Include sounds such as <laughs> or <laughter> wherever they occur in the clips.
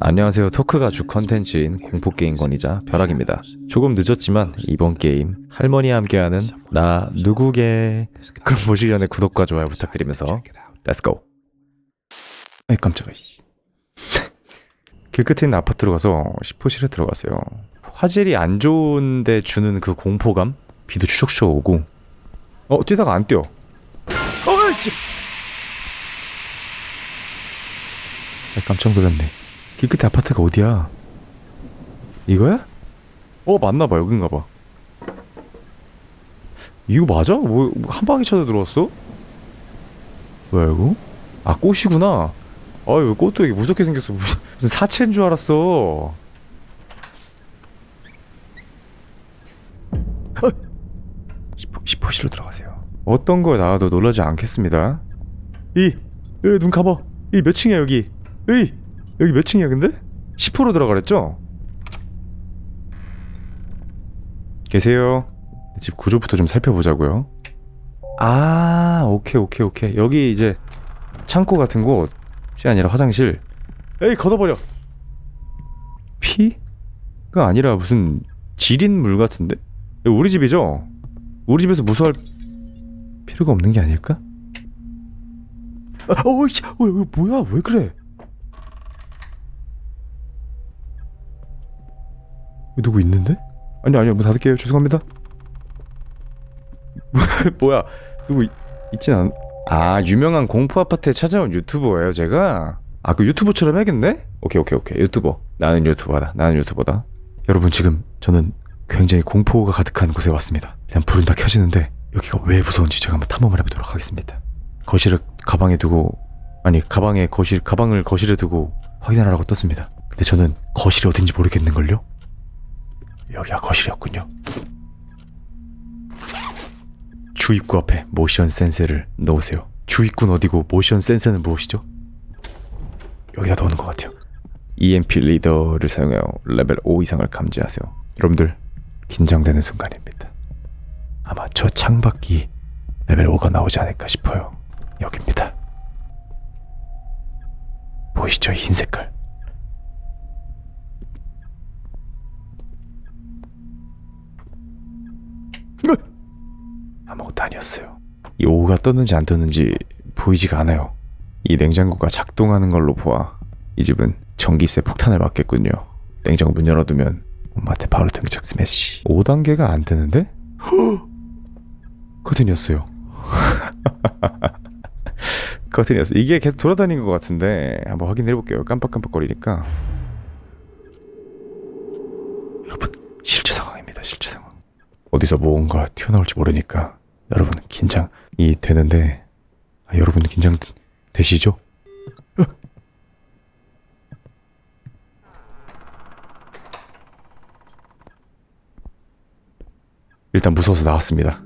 안녕하세요. 토크가 주 컨텐츠인 공포게임권이자 벼락입니다. 조금 늦었지만 이번 게임 할머니와 함께하는 나 누구게 그럼 보시기 전에 구독과 좋아요 부탁드리면서 렛츠고 아이 깜짝이야 길 끝에 있는 아파트로 가서 시포실에 들어갔어요. 화질이 안 좋은데 주는 그 공포감? 비도 추적추적 오고 어 뛰다가 안 뛰어 어이씨 아, 깜짝 놀랐네 길 끝에 아파트가 어디야 이거야? 어 맞나봐 여긴가봐 이거 맞아? 뭐 한 방에 쳐서 들어왔어? 뭐야 이거? 아 꽃이구나 아왜 꽃도 이게 무섭게 생겼어 무슨, 사체인 줄 알았어 어! 시포, 시포시로 들어가세요 어떤 거에 나와도 놀라지 않겠습니다 이! 여기 눈 감아 이 몇 층이야 여기 에이 여기 몇 층이야 근데? 10% 들어가랬죠? 계세요 집 구조부터 좀 살펴보자고요 아 오케이 오케이 오케이 여기 이제 창고 같은 곳이 아니라 화장실 에이 걷어버려 피가 아니라 무슨 지린 물 같은데? 우리 집이죠? 우리 집에서 무서워할 필요가 없는 게 아닐까? 아, 어이씨, 어, 뭐야? 왜 그래? 누구 있는데? 아니 아니요, 문 닫을게요. 죄송합니다. <laughs> 뭐야? 누구 있, 있진 않? 아 유명한 공포 아파트에 찾아온 유튜버예요, 제가. 아 그 유튜버처럼 해야겠네? 오케이 오케이 오케이 유튜버. 나는 유튜버다. 나는 유튜버다. 여러분 지금 저는 굉장히 공포가 가득한 곳에 왔습니다. 일단 불은 다 켜지는데 여기가 왜 무서운지 제가 한번 탐험을 해보도록 하겠습니다. 거실을 가방에 두고 아니 가방에 거실 가방을 거실에 두고 확인하라고 떴습니다. 근데 저는 거실이 어딘지 모르겠는걸요? 여기가 거실이었군요. 주입구 앞에 모션 센서를 넣으세요. 주입구는 어디고 모션 센서는 무엇이죠? 여기다 넣는 것 같아요. EMP 리더를 사용하여 레벨 5 이상을 감지하세요. 여러분들 긴장되는 순간입니다. 아마 저 창밖이 레벨 5가 나오지 않을까 싶어요. 여기입니다. 보이시죠? 흰 색깔. 아니었어요. 이 5가 떴는지 안 떴는지 보이지가 않아요. 이 냉장고가 작동하는 걸로 보아 이 집은 전기세 폭탄을 맞겠군요. 냉장고 문 열어두면 엄마한테 바로 등짝 스매시. 5단계가 안 뜨는데? <gasps> 커튼이었어요. <laughs> 커튼이었어. 이게 계속 돌아다닌 것 같은데 한번 확인해 볼게요. 깜빡깜빡거리니까. 여러분 실제 상황입니다. 실제 상황. 어디서 뭔가 튀어나올지 모르니까 여러분 긴장이 되는데 아, 여러분 긴장 되시죠? <laughs> 일단 무서워서 나왔습니다.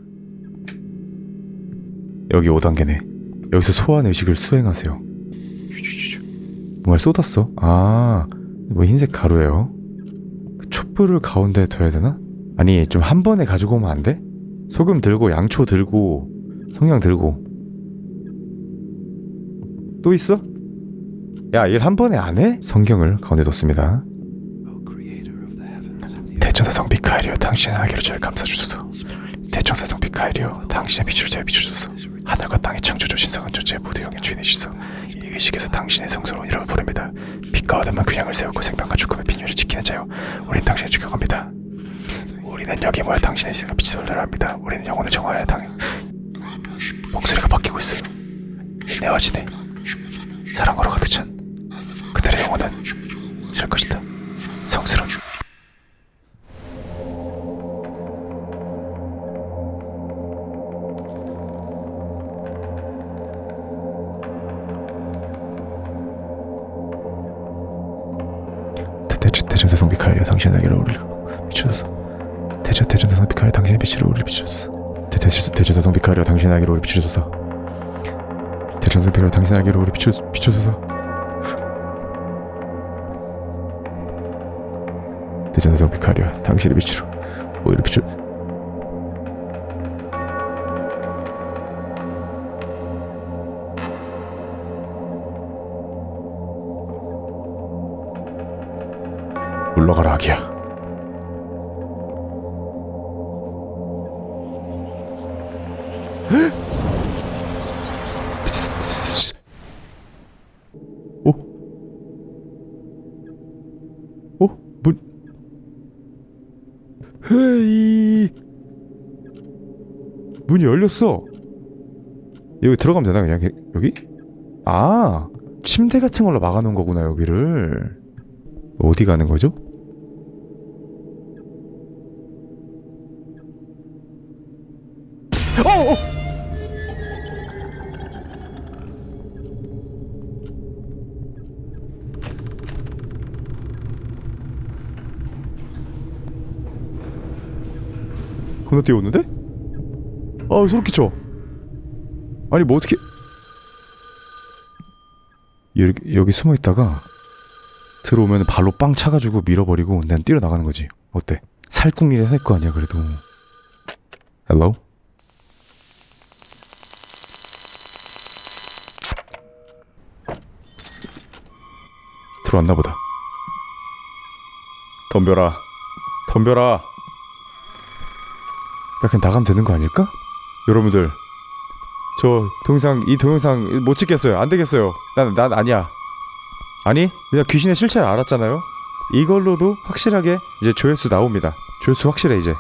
여기 5단계네. 여기서 소환 의식을 수행하세요. 뭔가 쏟았어. 아, 뭐 흰색 가루예요. 그 촛불을 가운데 둬야 되나? 아니, 좀 한 번에 가지고 오면 안 돼? 소금 들고, 양초 들고, 성냥 들고. 또 있어? 야, 일 한 번에 안 해? 성경을 가운데 뒀습니다. 대천사성 미카엘이여 당신의 아기로 저를 감싸주소서 대천사성 미카엘이여 당신의 빛으로 저를 비추소서 하늘과 땅의 창조주 신성한 존재 모두 영의 주인이시소 이 의식에서 당신의 성소로 이름을 부릅니다 빛과 어둠은 균형을 세우고 생명과 죽음의 비밀을 지키는 자요 우린 당신을 추격합니다 우리는 여기 모여 당신의 신을 빛을 올려합니다. 우리는 영혼을 정화하여 당 목소리가 바뀌고 있어요. 인내와 진해 사랑으로 가득 찬 그들의 영혼은 이럴 것이다. 성스러운 대체 대전사성 비카리아 당신의 날개를 오르려 대시여 대전사성 빛하여 당신의 빛으로 우리를 비추소서. 대대시여 대전사성 빛하여 당신의 아기로 우리를 비추소서. 대전사성 빛하여 당신의 아기로 우리를 비추, 비추소서. 대전사성 빛하여 당신의 빛으로 우리를 비추. 물러가라 아기야. 헤이 문이 열렸어. 여기 들어가면 되나 그냥 게- 여기? 아 침대 같은 걸로 막아놓은 거구나 여기를. 어디 가는 거죠? 겁나 뛰어오는데? 아 소름 끼쳐. 아니 뭐 어떻게? 여기, 여기 숨어 있다가 들어오면 발로 빵 차가지고 밀어버리고 난 뛰어나가는 거지. 어때? 살궁리를 할 거 아니야 그래도. 헬로? 들어왔나 보다. 덤벼라. 덤벼라 나 그냥 나가면 되는 거 아닐까? 여러분들. 저 동영상 이 동영상 못 찍겠어요. 안 되겠어요. 난, 난 아니야. 아니? 그냥 귀신의 실체를 알았잖아요? 이걸로도 확실하게 이제 조회수 나옵니다. 조회수 확실해 이제.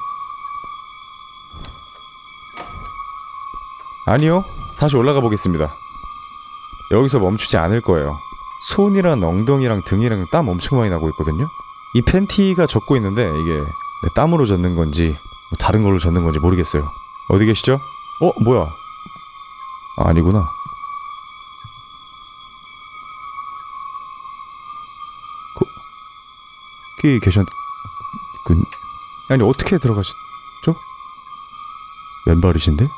아니요. 다시 올라가 보겠습니다. 여기서 멈추지 않을 거예요. 손이랑 엉덩이랑 등이랑 땀 엄청 많이 나고 있거든요? 이 팬티가 젖고 있는데 이게 내 땀으로 젖는 건지 뭐 다른 걸로 젖는 건지 모르겠어요. 어디 계시죠? 어 뭐야? 아, 아니구나. 거, 거기 계셨 군 아니 어떻게 들어가셨죠? 왼발이신데?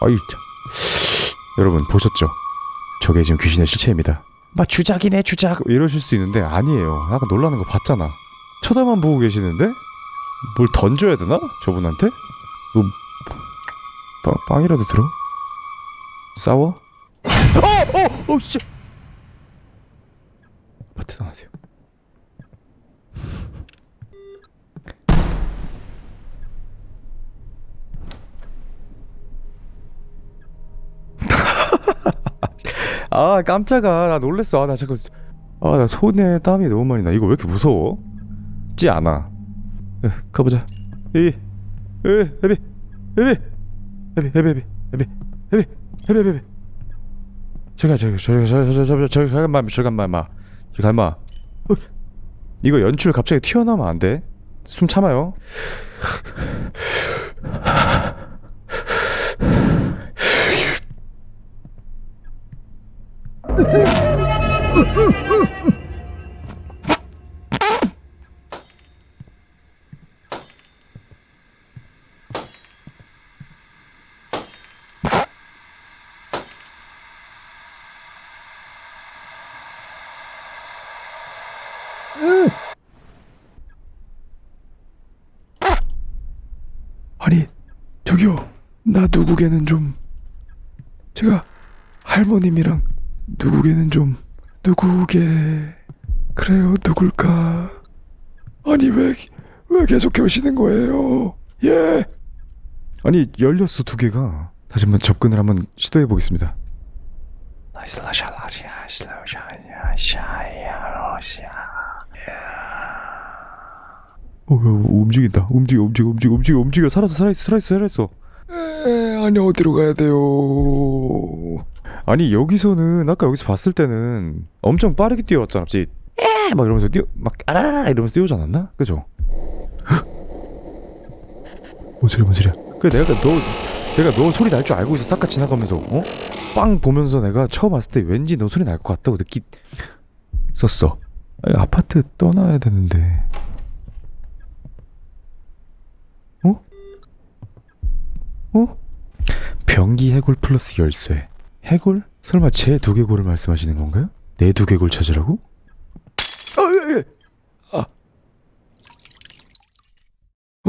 아이 참. 여러분 보셨죠? 저게 지금 귀신의 실체입니다. 막 주작이네 주작. 이러실 수도 있는데 아니에요. 아까 놀라는 거 봤잖아. 쳐다만 보고 계시는데 뭘 던져야 되나 저분한테? 뭐 빵, 빵이라도 들어? 싸워? 어! 어! 어! 씨! 아파트 나가세요 <laughs> 아 깜짝아 나 놀랬어 아, 나 자꾸 아나 손에 땀이 너무 많이 나 이거 왜 이렇게 무서워? 찌 않아 에, 가보자 이 에, 에비 에비 에비 에비 에비 에비 에비 에비 에비 에비 잠깐 잠깐 잠깐 잠깐 잠깐 잠깐 잠깐만 잠깐만 잠깐만 어, 이거 연출 갑자기 튀어나오면 안 돼. 숨 참아요. 아니 저기요 나 누구게는 좀 제가 할머님이랑 누구게는 좀 누구게 그래요 누굴까 아니 왜 왜 계속 겨시는 거예요 예 아니 열렸어 두 개가 다시 한번 접근을 한번 시도해 보겠습니다 어, 어, 움직인다. 움직여, 움직여, 움직여, 움직여, 움직여. 살았어, 살아있어, 살아있어, 살아있어. 에, 아니 어디로 가야 돼요? 아니 여기서는 아까 여기서 봤을 때는 엄청 빠르게 뛰어왔잖아. 갑자기 에! 막 이러면서 뛰어, 막 아라라라 이러면서 뛰어오지 않았나? 그죠? <gasps> 뭔 소리야, 뭔 소리야? 그래 내가 너, 내가 너 소리 날 줄 알고 있어. 싹가 지나가면서 어? 빵 보면서 내가 처음 왔을 때 왠지 너 소리 날 것 같다고 느끼 썼어. 아니, 아파트 떠나야 되는데. 어? 어? 병기 해골 플러스 열쇠. 해골? 설마 제 두개골을 말씀하시는 건가요? 내 두개골 찾으라고? 아, 예, 예. 아.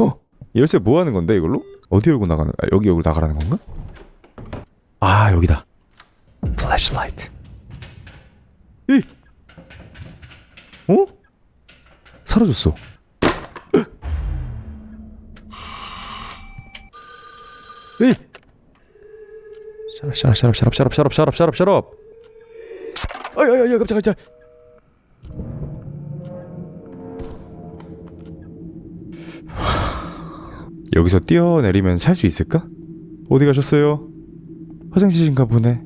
어? 열쇠 뭐 하는 건데 이걸로? 어디 열고 나가는? 아, 여기 열고 나가라는 건가? 아 여기다. 플래시라이트. 이. 어? 사라졌어. 에이! 샤랍 샤랍 샤랍 샤랍 샤랍 샤랍 샤랍 샤랍 아야야야 깜짝 깜짝 여기서 뛰어내리면 살 수 있을까? 어디 가셨어요? 화장실인가 보네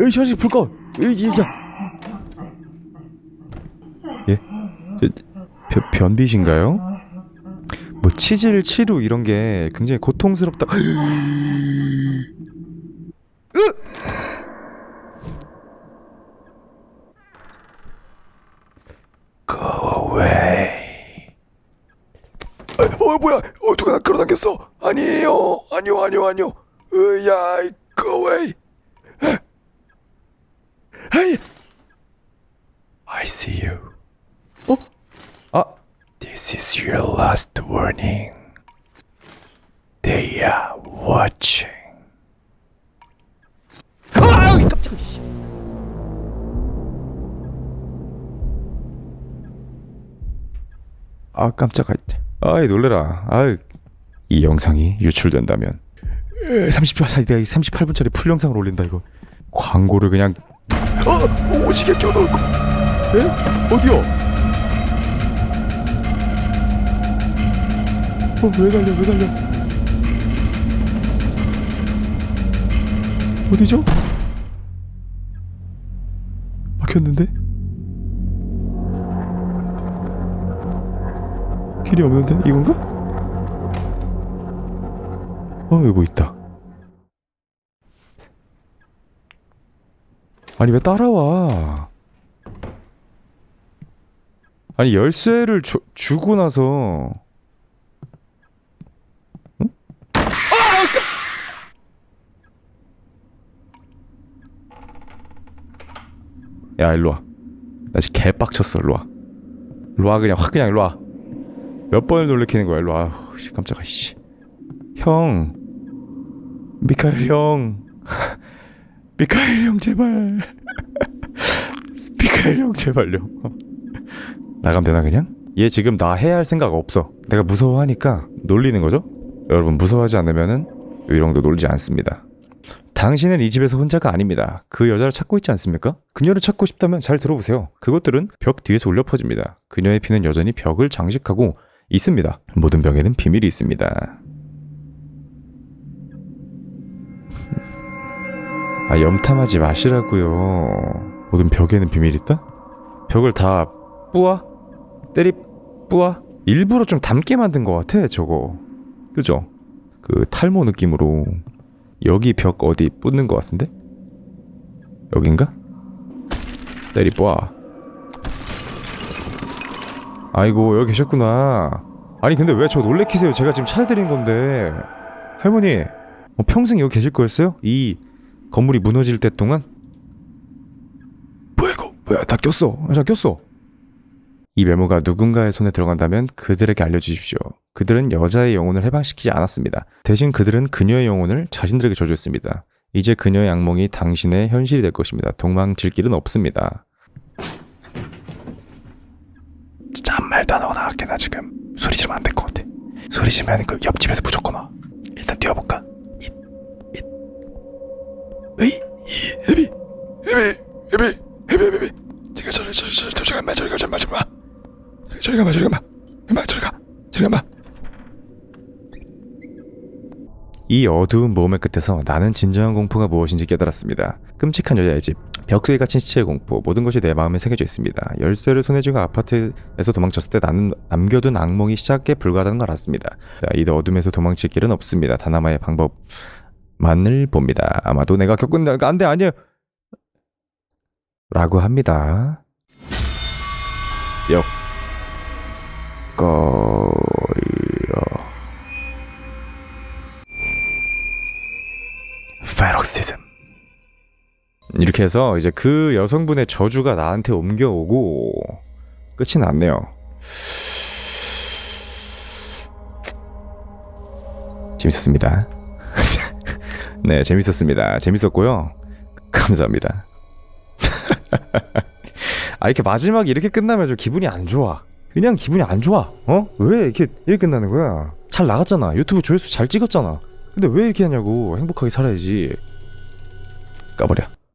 에이 샤시 불 꺼! 에이 야 예? 변비신가요? 뭐 치질, 치루 이런 게 굉장히 고통스럽다. <gasps> Go away. 어 뭐야? 어 누가 나 끌어당겼어? 아니에요, 아니요, 아니요, 아니요. 으야, go away. 헤이. I see you. 어? 아, This is your last warning. They are watching. 아, 깜짝이야. 씨. 아, 깜짝아. 아이, 놀래라. 아이, 이 영상이 유출된다면 30초 내가 38분짜리 풀 영상을 올린다 이거. 광고를 그냥 어, 오지게 껴놓을 거. 에? 어디요? 어, 왜 달려? 왜 달려? 어디죠? 막혔는데? 길이 없는데? 이건가? 어, 이거 있다. 아니, 왜 따라와? 아니, 열쇠를 주, 주고 나서 야 일로 와. 나 지금 개빡쳤어 일로 와. 일로 와 그냥 확 그냥 일로 와. 몇 번을 놀래키는 거야 일로 와. 후, 씨, 깜짝아 씨. 형. 미카엘 형. <laughs> 미카엘 형 제발. <laughs> 미카엘 형 제발요. <laughs> 나가면 되나 그냥? 얘 지금 나 해야 할 생각 없어. 내가 무서워하니까 놀리는 거죠? 여러분 무서워하지 않으면은 의령도 놀리지 않습니다. 당신은 이 집에서 혼자가 아닙니다. 그 여자를 찾고 있지 않습니까? 그녀를 찾고 싶다면 잘 들어보세요. 그것들은 벽 뒤에서 울려 퍼집니다. 그녀의 피는 여전히 벽을 장식하고 있습니다. 모든 벽에는 비밀이 있습니다. 아, 염탐하지 마시라고요. 모든 벽에는 비밀이 있다? 벽을 다 뿌아? 때리 뿌아? 일부러 좀 닮게 만든 것 같아, 저거. 그죠? 그 탈모 느낌으로 여기 벽 어디 붙는 것 같은데? 여긴가? 때리 봐. 아이고 여기 계셨구나. 아니 근데 왜 저 놀래키세요? 제가 지금 찾아드린 건데 할머니 어, 평생 여기 계실 거였어요? 이 건물이 무너질 때 동안? 뭐야 이거? 뭐야 다 꼈어? 다 꼈어. 이 메모가 누군가의 손에 들어간다면 그들에게 알려주십시오. 그들은 여자의 영혼을 해방시키지 않았습니다. 대신 그들은 그녀의 영혼을 자신들에게 줘줬습니다. 이제 그녀의 악몽이 당신의 현실이 될 것입니다. 도망칠 길은 없습니다. 진짜 한 말도 안 하고 나갈게 나 지금 소리 지르면 안 될 것 같아. 소리 지르면 그 옆집에서 무조건 와. 일단 뛰어볼까? 잇, 잇. 으이, 이, 헤비, 헤비, 헤비, 헤비, 헤비. 지금 저리 저리 저리 저리 저리 가 저리 가 저리 가 저리 가마 저리 가마 엄마 저리 가 저리 가마 이 어두운 모험의 끝에서 나는 진정한 공포가 무엇인지 깨달았습니다. 끔찍한 여자의 집, 벽 속에 갇힌 시체의 공포, 모든 것이 내 마음에 새겨져 있습니다. 열쇠를 손에 쥐고 아파트에서 도망쳤을 때 나는 남겨둔 악몽이 시작에 불과하다는 걸 알았습니다. 자, 이 어둠에서 도망칠 길은 없습니다. 단 하나의 방법만을 봅니다. 아마도 내가 겪은 안돼 아니에요. 라고 합니다. 역 거요 페럭시즘 이렇게 해서 이제 그 여성분의 저주가 나한테 옮겨오고 끝이 났네요. 재밌었습니다. <laughs> 네, 재밌었습니다. 재밌었고요. 감사합니다. <laughs> 아 이렇게 마지막이 이렇게 끝나면 좀 기분이 안 좋아 그냥 기분이 안 좋아. 어? 왜 이렇게 이렇게 끝나는 거야? 잘 나갔잖아. 유튜브 조회수 잘 찍었잖아. 근데 왜 이렇게 하냐고. 행복하게 살아야지. 까버려